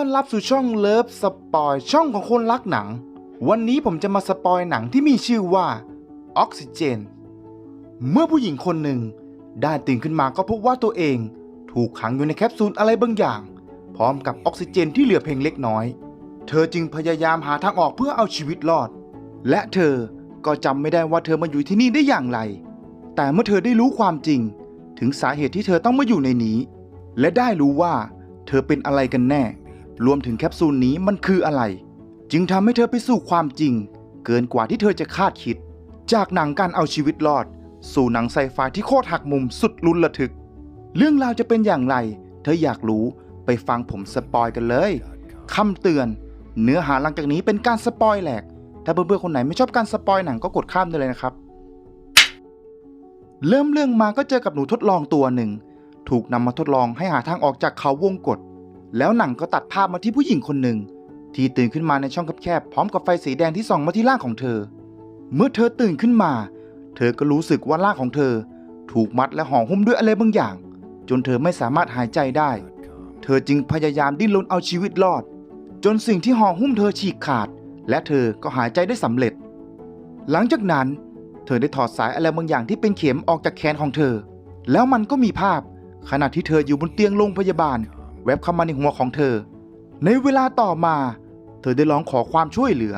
ต้อนรับสู่ช่องเลิฟสปอยช่องของคนรักหนัง วันนี้ผมจะมาสปอยหนังที่มีชื่อว่าออกซิเจน เมื่อผู้หญิงคนหนึ่ง ได้ตื่นขึ้นมาก็พบว่าตัวเอง ถูกขังอยู่ในแคปซูลอะไรบางอย่าง พร้อมกับออกซิเจนที่เหลือเพียงเล็กน้อย เธอจึงพยายามหาทางออกเพื่อเอาชีวิตรอด และเธอก็จำไม่ได้ว่าเธอมาอยู่ที่นี่ได้อย่างไร แต่เมื่อเธอได้รู้ความจริง ถึงสาเหตุที่เธอต้องมาอยู่ในนี้ และได้รู้ว่าเธอเป็นอะไรกันแน่ รวมถึงแคปซูลนี้มันคืออะไร จึงทำให้เธอไปสู่ความจริง เกินกว่าที่เธอจะคาดคิด จากหนังการเอาชีวิตรอด สู่หนังไซไฟที่โคตรหักมุมสุดลุ้นระทึก เรื่องราวจะเป็นอย่างไร เธออยากรู้ไปฟังผมสปอยกันเลยคำเตือน เนื้อหาหลังจากนี้เป็นการสปอยแหลกถ้าเพื่อนๆคนไหนไม่ชอบการสปอยหนังก็กดข้ามได้เลยนะครับ เริ่มเรื่องมาก็เจอกับหนูทดลองตัวหนึ่ง ถูกนำมาทดลองให้หาทางออกจากเขาวงกฏ แล้วหนังก็ตัดภาพมาที่ผู้หญิงคนหนึ่ง ที่ตื่นขึ้นมาในช่องแคบๆพร้อมกับไฟสีแดงที่ส่องมาที่ร่างของเธอ เมื่อเธอตื่นขึ้นมา เธอก็รู้สึกว่าร่างของเธอ ถูกมัดและห่อหุ้มด้วยอะไรบางอย่าง จนเธอไม่สามารถหายใจได้ เธอจึงพยายามดิ้นรนเอาชีวิตรอด จนสิ่งที่ห่อหุ้มเธอฉีกขาด และเธอก็หายใจได้สำเร็จ หลังจากนั้น เธอได้ถอดสายอะไรบางอย่างที่เป็นเข็มออกจากแขนของเธอ แล้วมันก็มีภาพขณะที่เธออยู่บนเตียงโรงพยาบาล แวบเข้ามาในหัวของเธอ ในเวลาต่อมา เธอได้ร้องขอความช่วยเหลือ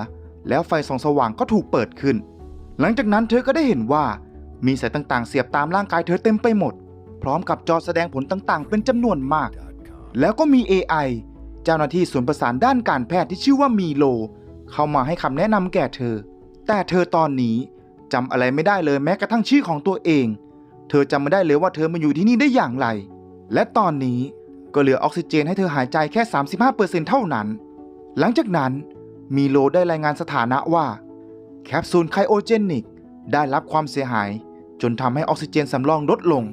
แล้วไฟส่องสว่างก็ถูกเปิดขึ้น หลังจากนั้นเธอก็ได้เห็นว่ามีสายต่างๆ เสียบตามร่างกายเธอเต็มไปหมด พร้อมกับจอแสดงผลต่างๆ เป็นจำนวนมาก แล้วก็มี AI เจ้าหน้าที่ส่วนประสานด้านการแพทย์ที่ชื่อว่ามีโล เข้ามาให้คำแนะนำแก่เธอ แต่เธอตอนนี้จำอะไรไม่ได้เลยแม้กระทั่งชื่อของตัวเอง เธอจำไม่ได้เลยว่าเธอมาอยู่ที่นี่ได้อย่างไร และตอนนี้ ก็เหลือออกซิเจนให้เธอหายใจแค่ 35%เท่านั้น หลังจากนั้นมีโลได้รายงานสถานะว่า แคปซูลไคโอเจนิกได้รับความเสียหาย จนทำให้ออกซิเจนสำรองลดลง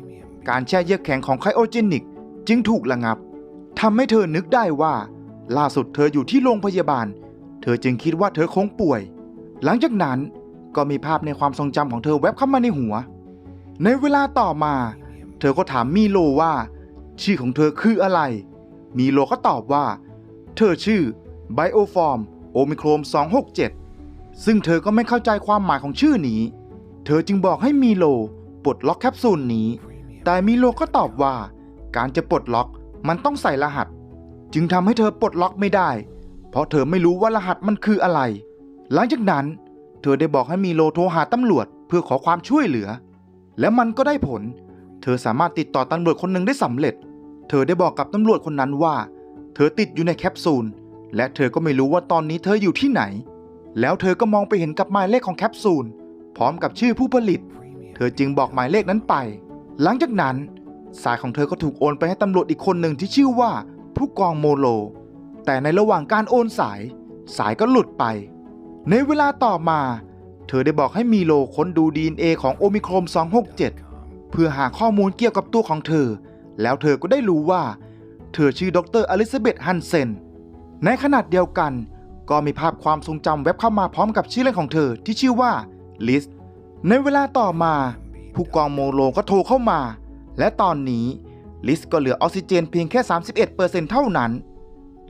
การแช่เยือกแข็งของไคโอเจนิกจึงถูกระงับทำให้เธอนึกได้ว่า ล่าสุดเธออยู่ที่โรงพยาบาล เธอจึงคิดว่าเธอคงป่วย หลังจากนั้นก็มีภาพในความทรงจำของเธอแวบเข้ามาในหัว ในเวลาต่อมา เธอก็ถามมีโลว่า ชื่อของเธอคืออะไร มีโลก็ตอบว่า เธอชื่อไบโอฟอร์มโอมิโครม 267 ซึ่งเธอก็ไม่เข้าใจความหมายของชื่อนี้ เธอจึงบอกให้มีโลปลดล็อกแคปซูลนี้ แต่มีโลก็ตอบว่า การจะปลดล็อกมันต้องใส่รหัส จึงทำให้เธอปลดล็อกไม่ได้ เพราะเธอไม่รู้ว่ารหัสมันคืออะไร หลังจากนั้น เธอได้บอกให้มีโลโทรหาตำรวจเพื่อขอความช่วยเหลือ และมันก็ได้ผล เธอสามารถติดต่อตำรวจคนหนึ่งได้สำเร็จ เธอได้บอกกับตำรวจคนนั้นว่า เธอติดอยู่ในแคปซูล และเธอก็ไม่รู้ว่าตอนนี้เธออยู่ที่ไหน แล้วเธอก็มองไปเห็นกับหมายเลขของแคปซูล พร้อมกับชื่อผู้ผลิต เธอจึงบอกหมายเลขนั้นไป หลังจากนั้น สายของเธอก็ถูกโอนไปให้ตำรวจอีกคนหนึ่งที่ชื่อว่า ผู้กองโมโล แต่ในระหว่างการโอนสาย สายก็หลุดไป ในเวลาต่อมา เธอได้บอกให้มีโลค้นดู DNA ของโอมิโครม 267 เพื่อหาข้อมูลเกี่ยวกับตัวของเธอ แล้วเธอก็ได้รู้ว่า เธอชื่อดรอลิซาเบธฮันเซน ในขณะเดียวกัน ก็มีภาพความทรงจำแวบเข้ามาพร้อมกับชื่อเล่นของเธอที่ชื่อว่าลิส ในเวลาต่อมา ผู้กองโมโลก็โทรเข้ามา และตอนนี้ลิสก็เหลือออกซิเจนเพียงแค่ 31%เท่านั้น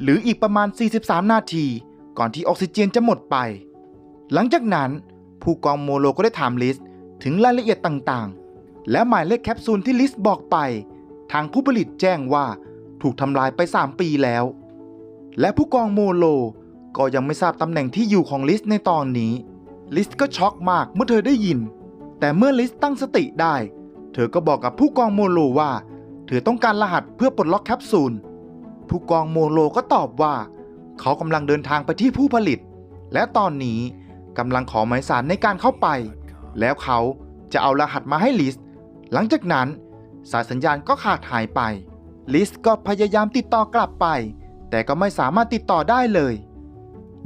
หรืออีกประมาณ 43 นาที ก่อนที่ออกซิเจนจะหมดไป หลังจากนั้น ผู้กองโมโลก็ได้ถามลิสถึงรายละเอียดต่างๆ และหมายเลขแคปซูลที่ลิสบอกไป ทางผู้ผลิตแจ้งว่าถูกทำลายไป 3 ปีแล้ว และผู้กองโมโลก็ยังไม่ทราบตำแหน่งที่อยู่ของลิสในตอนนี้ ลิสก็ช็อกมากเมื่อเธอได้ยิน แต่เมื่อลิสตั้งสติได้ เธอก็บอกกับผู้กองโมโลว่า เธอต้องการรหัสเพื่อปลดล็อกแคปซูล ผู้กองโมโลก็ตอบว่า เขากำลังเดินทางไปที่ผู้ผลิต และตอนนี้กำลังขอหมายสารในการเข้าไป แล้วเขาจะเอารหัสมาให้ลิส หลังจากนั้น สายสัญญาณก็ขาดหายไป ลิสก็พยายามติดต่อกลับไป แต่ก็ไม่สามารถติดต่อได้เลย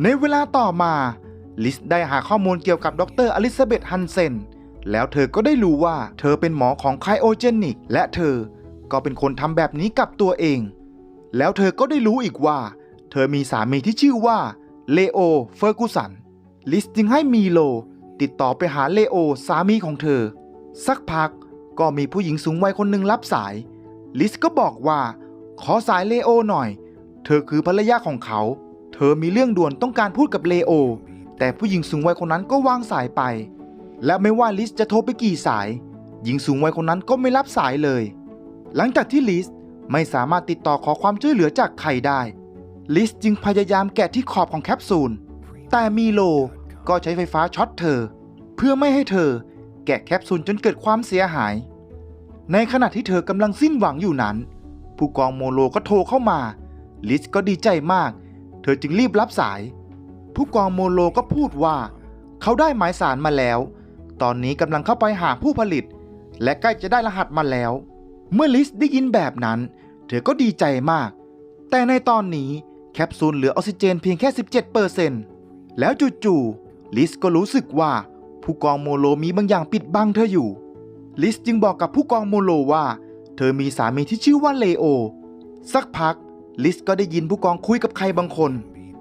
ในเวลาต่อมา ลิสได้หาข้อมูลเกี่ยวกับดรอลิซาเบธฮันเซนแล้วเธอก็ได้รู้ว่าเธอเป็นหมอของไคโอเจนิก และเธอก็เป็นคนทำแบบนี้กับตัวเอง แล้วเธอก็ได้รู้อีกว่า เธอมีสามีที่ชื่อว่าเลโอเฟอร์กูสัน ลิสจึงให้มีโล ติดต่อไปหาเลโอสามีของเธอ สักพัก ก็มีผู้หญิงสูงวัยคนหนึ่งรับสาย ลิสก็บอกว่า ขอสายเลโอหน่อยเเธอคือภรรยาของเขา เธอมีเรื่องด่วนต้องการพูดกับเลโอ แต่ผู้หญิงสูงวัยคนนั้นก็วางสายไป และไม่ว่าลิสจะโทรไปกี่สาย หญิงสูงวัยคนนั้นก็ไม่รับสายเลย หลังจากที่ลิสไม่สามารถติดต่อขอความช่วยเหลือจากใครได้ ลิสจึงพยายามแกะที่ขอบของแคปซูล แต่มีโลก็ใช้ไฟฟ้าช็อตเธอ เพื่อไม่ให้เธอแกะแคปซูลจนเกิดความเสียหาย ในขณะที่เธอกำลังสิ้นหวังอยู่นั้น ผู้กองโมโลก็โทรเข้ามา ลิสก็ดีใจมาก เธอจึงรีบรับสาย ผู้กองโมโลก็พูดว่า เขาได้หมายสารมาแล้ว ตอนนี้กำลังเข้าไปหาผู้ผลิต และใกล้จะได้รหัสมาแล้ว เมื่อลิสได้ยินแบบนั้น เธอก็ดีใจมาก แต่ในตอนนี้แคปซูลเหลือออกซิเจนเพียงแค่ 17%แล้วจู่ๆลิสก็รู้สึกว่า ผู้กองโมโลมีบางอย่างปิดบังเธออยู่ ลิสจึงบอกกับผู้กองโมโลว่า เธอมีสามีที่ชื่อว่าเลโอ สักพัก ลิสก็ได้ยินผู้กองคุยกับใครบางคน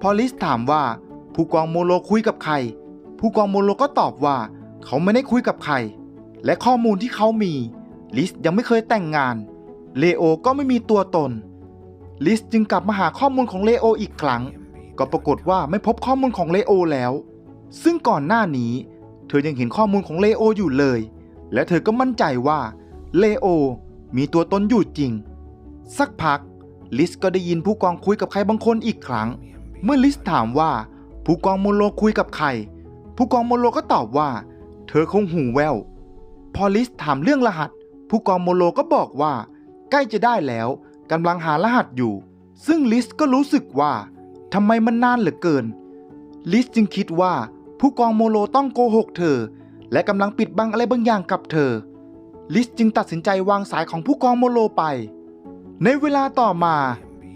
พอลิสถามว่า ผู้กองโมโลคุยกับใคร ผู้กองโมโลก็ตอบว่า เขาไม่ได้คุยกับใคร และข้อมูลที่เขามี ลิสยังไม่เคยแต่งงาน เลโอก็ไม่มีตัวตน ลิสจึงกลับมาหาข้อมูลของเลโออีกครั้ง ก็ปรากฏว่าไม่พบข้อมูลของเลโอแล้ว ซึ่งก่อนหน้านี้ เธอยังเห็นข้อมูลของเลโออยู่เลย และเธอก็มั่นใจว่าเลโอมีตัวตนอยู่จริง สักพัก ลิสก็ได้ยินผู้กองคุยกับใครบางคนอีกครั้ง เมื่อลิสถามว่าผู้กองโมโลคุยกับใคร ผู้กองโมโลก็ตอบว่า เธอคงหูแวว พอลิสถามเรื่องรหัส ผู้กองโมโลก็บอกว่า ใกล้จะได้แล้วกำลังหารหัสอยู่ ซึ่งลิสก็รู้สึกว่าทำไมมันนานเหลือเกิน ลิสจึงคิดว่าผู้กองโมโลต้องโกหกเธอ และกำลังปิดบังอะไรบางอย่างกับเธอ ลิสจึงตัดสินใจวางสายของผู้กองโมโลไป ในเวลาต่อมา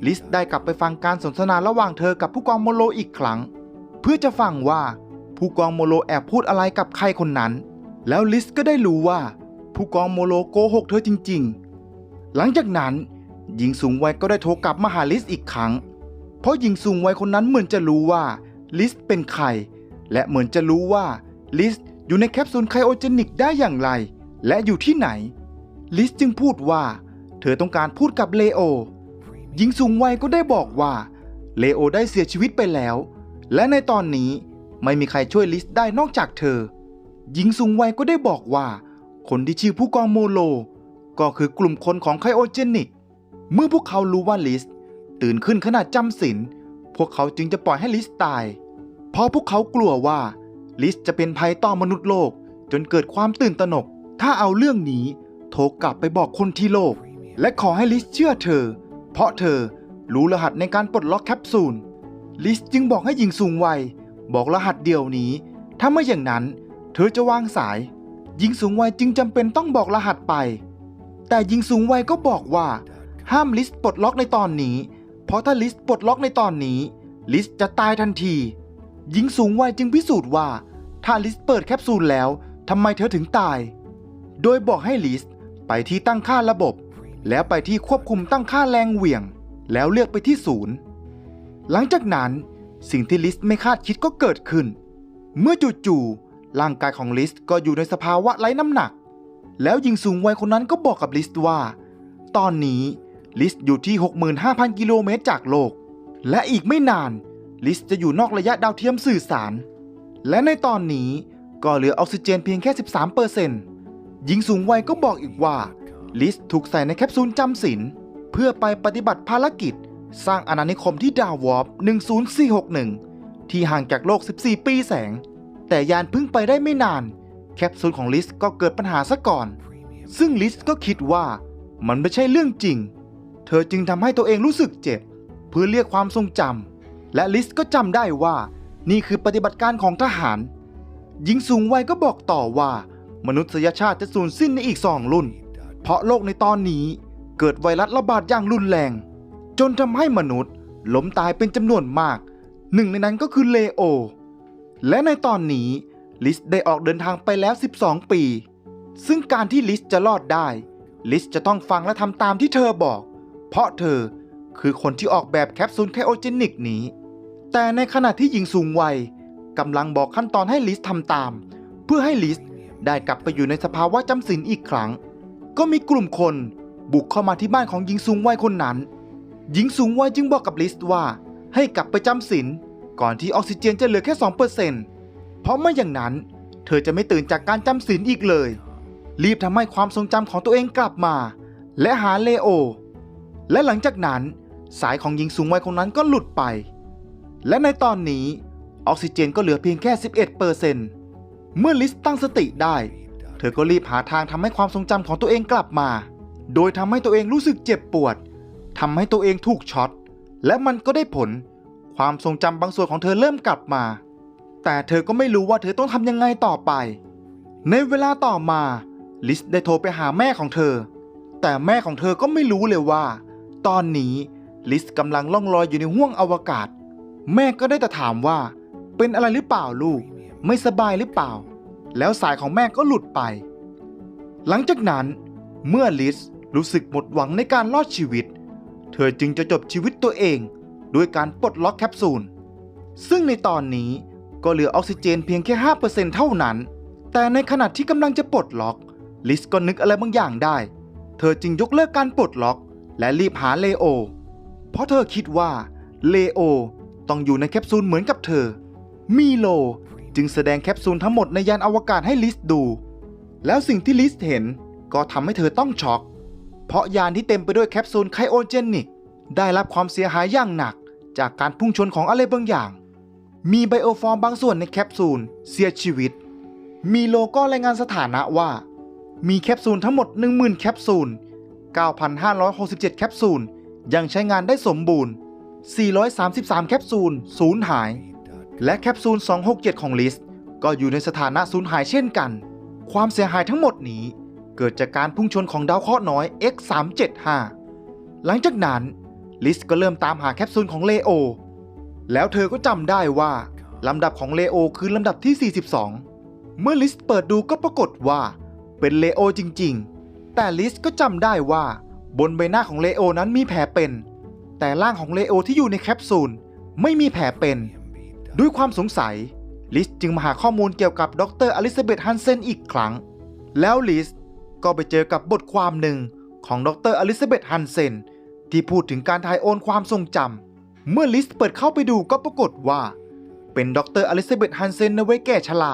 ลิสได้กลับไปฟังการสนทนาระหว่างเธอกับผู้กองโมโลอีกครั้ง เพื่อจะฟังว่าผู้กองโมโลแอบพูดอะไรกับใครคนนั้น แล้วลิสก็ได้รู้ว่า ผู้กองโมโลโกหกเธอจริง ๆ หลังจากนั้น หญิงสูงวัยก็ได้โทรกลับมาหาลิสอีกครั้ง เพราะหญิงสูงวัยคนนั้นเหมือนจะรู้ว่าลิสเป็นใคร และเหมือนจะรู้ว่าลิส อยู่ในแคปซูลไคโอเจนิกได้อย่างไร และอยู่ที่ไหน ลิสจึงพูดว่า เธอต้องการพูดกับเลโอหญิงสูงวัยก็ได้บอกว่า เลโอได้เสียชีวิตไปแล้ว และในตอนนี้ไม่มีใครช่วยลิสได้นอกจากเธอ หญิงสูงวัยก็ได้บอกว่า คนที่ชื่อผู้กองโมโล ก็คือกลุ่มคนของไคโอเจนิก เมื่อพวกเขารู้ว่าลิสตื่นขึ้นขณะจำศีลพวกเขาจึงจะปล่อยให้ลิสตาย เพราะพวกเขากลัวว่า ลิสจะเป็นภัยต่อมนุษย์โลก จนเกิดความตื่นตระหนก ถ้าเอาเรื่องนี้โทรกลับไปบอกคนที่โลก และขอให้ลิสเชื่อเธอ เพราะเธอรู้รหัสในการปลดล็อกแคปซูล ลิสจึงบอกให้หญิงสูงวัย บอกรหัสเดียวนี้ ถ้าไม่อย่างนั้น เธอจะวางสาย หญิงสูงวัยจึงจำเป็นต้องบอกรหัสไป แต่หญิงสูงวัยก็บอกว่าห้ามลิสปลดล็อกในตอนนี้ เพราะถ้าลิสปลดล็อกในตอนนี้ ลิสจะตายทันที หญิงสูงวัยจึงพิสูจน์ว่าถ้าลิสเปิดแคปซูลแล้วทำไมเธอถึงตาย โดยบอกให้ลิสไปที่ตั้งค่าระบบ แล้วไปที่ควบคุมตั้งค่าแรงเหวี่ยง แล้วเลือกไปที่ศูนย์ หลังจากนั้นสิ่งที่ลิสไม่คาดคิดก็เกิดขึ้น เมื่อจู่ๆร่างกายของลิสก็อยู่ในสภาวะไร้น้ำหนัก แล้วหญิงสูงวัยคนนั้นก็บอกกับลิสว่า ตอนนี้ลิสอยู่ที่ 65,000 กิโลเมตรจากโลก และอีกไม่นาน ลิสจะอยู่นอกระยะดาวเทียมสื่อสาร และในตอนนี้ก็เหลือออกซิเจนเพียงแค่ 13%หญิงสูงวัยก็บอกอีกว่า ลิสถูกใส่ในแคปซูลจำศีลเพื่อไปปฏิบัติภารกิจ สร้างอาณานิคมที่ดาววอร์ป10461 ที่ห่างจากโลก 14 ปีแสง แต่ยานเพิ่งไปได้ไม่นาน แคปซูลของลิสก็เกิดปัญหาซะก่อน ซึ่งลิสก็คิดว่ามันไม่ใช่เรื่องจริง เธอจึงทำให้ตัวเองรู้สึกเจ็บ เพื่อเรียกความทรงจำ และลิสก็จำได้ว่านี่คือปฏิบัติการของทหาร หญิงสูงวัยก็บอกต่อว่า มนุษยชาติจะสูญสิ้นในอีกสองรุ่น เพราะโลกในตอนนี้เกิดไวรัสระบาดอย่างรุนแรง จนทำให้มนุษย์ล้มตายเป็นจำนวนมาก หนึ่งในนั้นก็คือเลโอ และในตอนนี้ลิสได้ออกเดินทางไปแล้ว 12 ปี ซึ่งการที่ลิสจะรอดได้ ลิสจะต้องฟังและทำตามที่เธอบอก เพราะเธอคือคนที่ออกแบบแคปซูลไคโอเจนิกนี้ แต่ในขณะที่หญิงสูงวัยกำลังบอกขั้นตอนให้ลิสทำตาม เพื่อให้ลิสได้กลับไปอยู่ในสภาวะจำศีลอีกครั้ง ก็มีกลุ่มคนบุกเข้ามาที่บ้านของหญิงสูงวัยคนนั้น หญิงสูงวัยจึงบอกกับลิสว่า ให้กลับไปจำศีลก่อนที่ออกซิเจนจะเหลือแค่2%เพราะไม่อย่างนั้น เธอจะไม่ตื่นจากการจำศีลอีกเลย รีบทำให้ความทรงจำของตัวเองกลับมา และหาเลโอ และหลังจากนั้น สายของหญิงสูงวัยคนนั้นก็หลุดไป และในตอนนี้ออกซิเจนก็เหลือเพียงแค่ 11%เมื่อลิสตั้งสติได้ เธอก็รีบหาทางทำให้ความทรงจำของตัวเองกลับมา โดยทำให้ตัวเองรู้สึกเจ็บปวดทำให้ตัวเองถูกช็อต และมันก็ได้ผล ความทรงจำบางส่วนของเธอเริ่มกลับมา แต่เธอก็ไม่รู้ว่าเธอต้องทำยังไงต่อไป ในเวลาต่อมาลิสได้โทรไปหาแม่ของเธอ แต่แม่ของเธอก็ไม่รู้เลยว่า ตอนนี้ลิสกำลังล่องลอยอยู่ในห้วงอวกาศ แม่ก็ได้แต่ถามว่า เป็นอะไรหรือเปล่าลูก ไม่สบายหรือเปล่า แล้วสายของแม่ก็หลุดไป หลังจากนั้น เมื่อลิสรู้สึกหมดหวังในการรอดชีวิต เธอจึงจะจบชีวิตตัวเองด้วยการปลดล็อกแคปซูล ซึ่งในตอนนี้ก็เหลือออกซิเจนเพียงแค่ 5%เท่านั้น แต่ในขณะที่กำลังจะปลดล็อก ลิสก็นึกอะไรบางอย่างได้ เธอจึงยกเลิกการปลดล็อก และรีบหาเลโอ เพราะเธอคิดว่าเลโอ ต้องอยู่ในแคปซูลเหมือนกับเธอมีโลจึงแสดงแคปซูลทั้งหมดในยานอวกาศให้ลิสดู แล้วสิ่งที่ลิสเห็นก็ทำให้เธอต้องช็อก เพราะยานที่เต็มไปด้วยแคปซูลไคโอเจนิก ได้รับความเสียหายอย่างหนัก จากการพุ่งชนของอะไรบางอย่าง มีไบโอฟอร์มบางส่วนในแคปซูลเสียชีวิต มีโลก้รายงานสถานะว่า มีแคปซูลทั้งหมด 10,000 แคปซูล 9,567 แคปซูล ยังใช้งานได้สมบูรณ์ 433 แคปซูลสูญหาย และแคปซูล 267 ของลิสก็อยู่ในสถานะสูญหายเช่นกัน ความเสียหายทั้งหมดนี้ เกิดจากการพุ่งชนของดาวเคราะห์น้อย X375 หลังจากนั้นลิสก็เริ่มตามหาแคปซูลของเลโอ แล้วเธอก็จำได้ว่าลำดับของเลโอคือลำดับที่ 42 เมื่อลิสเปิดดูก็ปรากฏว่า เป็นเลโอจริง ๆ แต่ลิสก็จำได้ว่า บนใบหน้าของเลโอนั้นมีแผลเป็น แต่ร่างของเลโอที่อยู่ในแคปซูลไม่มีแผลเป็น ด้วยความสงสัย ลิสจึงมาหาข้อมูลเกี่ยวกับดรอลิซาเบธฮันเซนอีกครั้ง แล้วลิสก็ไปเจอกับบทความหนึ่งของดรอลิซาเบธฮันเซนที่พูดถึงการถ่ายโอนความทรงจำเมื่อลิสเปิดเข้าไปดูก็ปรากฏว่า เป็นดรอลิซาเบธฮันเซนในวัยแก่ชรา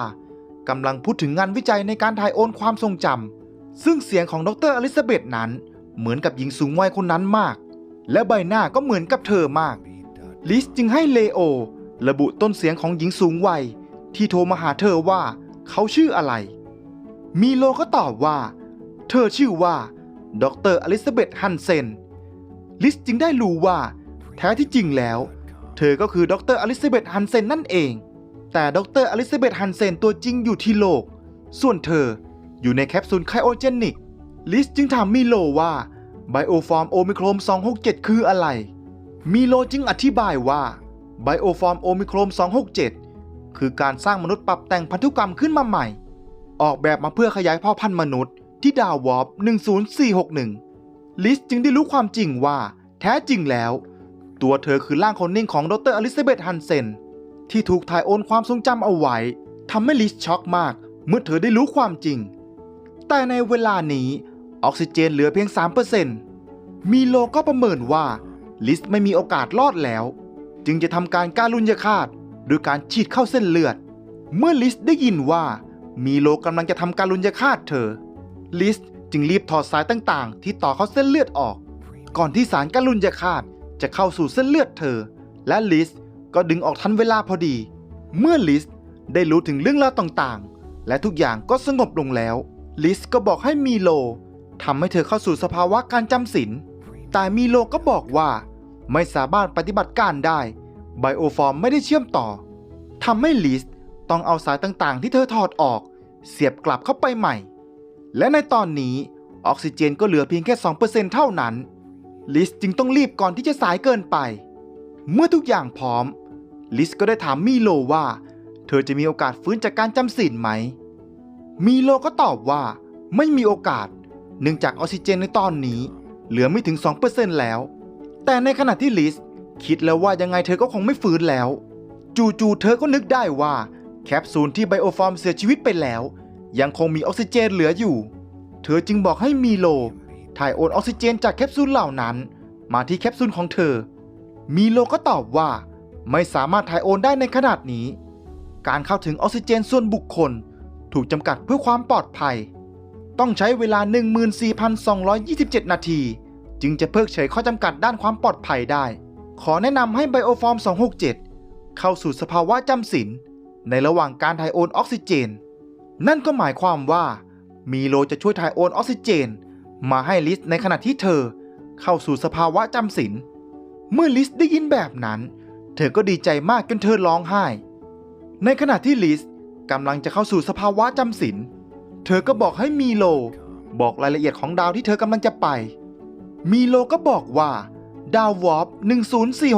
กำลังพูดถึงงานวิจัยในการถ่ายโอนความทรงจำซึ่งเสียงของดรอลิซาเบธนั้นเหมือนกับหญิงสูงวัยคนนั้นมาก และใบหน้าก็เหมือนกับเธอมาก ลิสจึงให้เลโอ ระบุต้นเสียงของหญิงสูงวัย ที่โทรมาหาเธอว่าเขาชื่ออะไรมีโลก็ตอบว่า เธอชื่อว่าดรอลิซาเบธฮันเซน ลิสจึงได้รู้ว่า แท้ที่จริงแล้ว เธอก็คือดรอลิซาเบธฮันเซนนั่นเอง แต่ดรอลิซาเบธฮันเซนตัวจริงอยู่ที่โลก ส่วนเธออยู่ในแคปซูลไคโอเจนิก ลิสจึงถามมิโลว่า ไบโอฟอร์มโอมิโครม 267 คืออะไรมิโลจึงอธิบายว่าไบโอฟอร์มโอมิโครม 267 คือการสร้างมนุษย์ปรับแต่งพันธุกรรมขึ้นมาใหม่ ออกแบบมาเพื่อขยายเผ่าพันธุ์มนุษย์ที่ดาววอร์ป10461 ลิสจึงได้รู้ความจริงว่า แท้จริงแล้ว ตัวเธอคือร่างคนนิ่งของดรอลิซาเบธฮันเซนที่ถูกถ่ายโอนความทรงจำเอาไว้ทำให้ลิสช็อกมาก เมื่อเธอได้รู้ความจริง แต่ในเวลานี้ ออกซิเจนเหลือเพียง 3%มีโลก็ประเมินว่าลิสไม่มีโอกาสรอดแล้ว จึงจะทำการการลุญยฆาตโดยการฉีดเข้าเส้นเลือด เมื่อลิสได้ยินว่ามีโลกำลังจะทำการลุญยฆาตเธอ ลิสจึงรีบถอดสายต่างๆ ที่ต่อเข้าเส้นเลือดออก ก่อนที่สารการลุญยฆาตจะเข้าสู่เส้นเลือดเธอ และลิสก็ดึงออกทันเวลาพอดี เมื่อลิสได้รู้ถึงเรื่องราวต่างๆ และทุกอย่างก็สงบลงแล้ว ลิสก็บอกให้มีโล ทำให้เธอเข้าสู่สภาวะการจำศีลแต่มีโลก็บอกว่า ไม่สามารถปฏิบัติการได้ ไบโอฟอร์มไม่ได้เชื่อมต่อทำให้ลิสต้องเอาสายต่างๆ ที่เธอถอดออก เสียบกลับเข้าไปใหม่ และในตอนนี้ออกซิเจนก็เหลือเพียงแค่ 2%เท่านั้น ลิสจึงต้องรีบก่อนที่จะสายเกินไป เมื่อทุกอย่างพร้อม ลิสก็ได้ถามมีโลว่า เธอจะมีโอกาสฟื้นจากการจำศีลไหมมีโลก็ตอบว่า ไม่มีโอกาสเเนื่องจากออกซิเจนในตอนนี้ เหลือไม่ถึง 2%แล้ว แต่ในขณะที่ลิสคิดแล้วว่ายังไงเธอก็คงไม่ฟื้นแล้ว จู่ๆเธอก็นึกได้ว่าแคปซูลที่ไบโอฟอร์มเสียชีวิตไปแล้ว ยังคงมีออกซิเจนเหลืออยู่ เธอจึงบอกให้มีโล ถ่ายโอนออกซิเจนจากแคปซูลเหล่านั้น มาที่แคปซูลของเธอ มีโลก็ตอบว่า ไม่สามารถถ่ายโอนได้ในขนาดนี้ การเข้าถึงออกซิเจนส่วนบุคคล ถูกจำกัดเพื่อความปลอดภัย ต้องใช้เวลา 14,227 นาที จึงจะเพิกเฉยข้อจำกัดด้านความปลอดภัยได้ ขอแนะนำให้ไบโอฟอร์ม 267 เข้าสู่สภาวะจำศีลในระหว่างการถ่ายโอนออกซิเจน นั่นก็หมายความว่ามีโลจะช่วยถ่ายโอนออกซิเจน มาให้ลิสในขณะที่เธอ เข้าสู่สภาวะจำศีลเมื่อลิสได้ยินแบบนั้น เธอก็ดีใจมากจนเธอร้องไห้ ในขณะที่ลิสกำลังจะเข้าสู่สภาวะจำศีล เธอก็บอกให้มีโล บอกรายละเอียดของดาวที่เธอกำลังจะไป มีโลก็บอกว่า ดาววอร์ป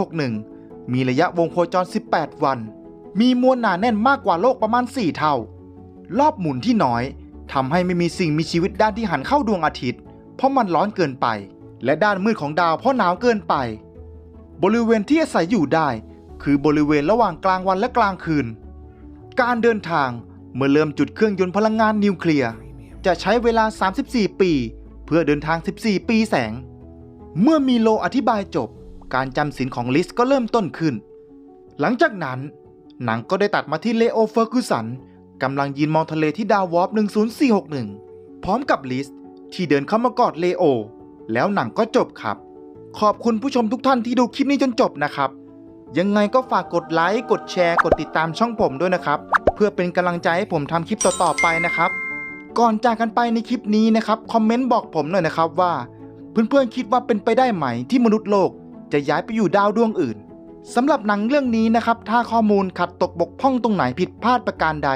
10461 มีระยะวงโคจร 18 วัน มีมวลหนาแน่นมากกว่าโลกประมาณ 4 เท่า รอบหมุนที่น้อยทำให้ไม่มีสิ่งมีชีวิตด้านที่หันเข้าดวงอาทิตย์ เพราะมันร้อนเกินไป และด้านมืดของดาวเพราะหนาวเกินไป บริเวณที่อาศัยอยู่ได้ คือบริเวณระหว่างกลางวันและกลางคืน การเดินทาง เมื่อเริ่มจุดเครื่องยนต์พลังงานนิวเคลียร์ จะใช้เวลา 34 ปี เพื่อเดินทาง 14 ปีแสง เมื่อมีโลอธิบายจบ การจำศีลของลิสก็เริ่มต้นขึ้น หลังจากนั้น หนังก็ได้ตัดมาที่เลโอเฟอร์กูสันกำลังยืนมองทะเลที่ดาววอร์ป10461 พร้อมกับลิสที่เดินเข้ามากอดเลโอ แล้วหนังก็จบครับ ขอบคุณผู้ชมทุกท่านที่ดูคลิปนี้จนจบนะครับ ยังไงก็ฝากกดไลค์ กดแชร์ กดติดตามช่องผมด้วยนะครับ เพื่อเป็นกำลังใจให้ผมทำคลิปต่อๆไปนะครับ ก่อนจากกันไปในคลิปนี้นะครับคอมเมนต์บอกผมหน่อยนะครับว่า เพื่อนๆคิดว่าเป็นไปได้ไหมที่มนุษย์โลก จะย้ายไปอยู่ดาวดวงอื่นสำหรับหนังเรื่องนี้นะครับ ถ้าข้อมูลขัดตกบกพร่องตรงไหนผิดพลาดประการใด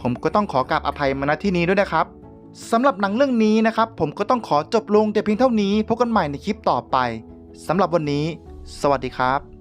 ผมก็ต้องขอกราบอภัยมาณที่นี้ด้วยนะครับสำหรับหนังเรื่องนี้นะครับ ผมก็ต้องขอจบลงแต่เพียงเท่านี้พบกันใหม่ในคลิปต่อไปสำหรับวันนี้ สวัสดีครับ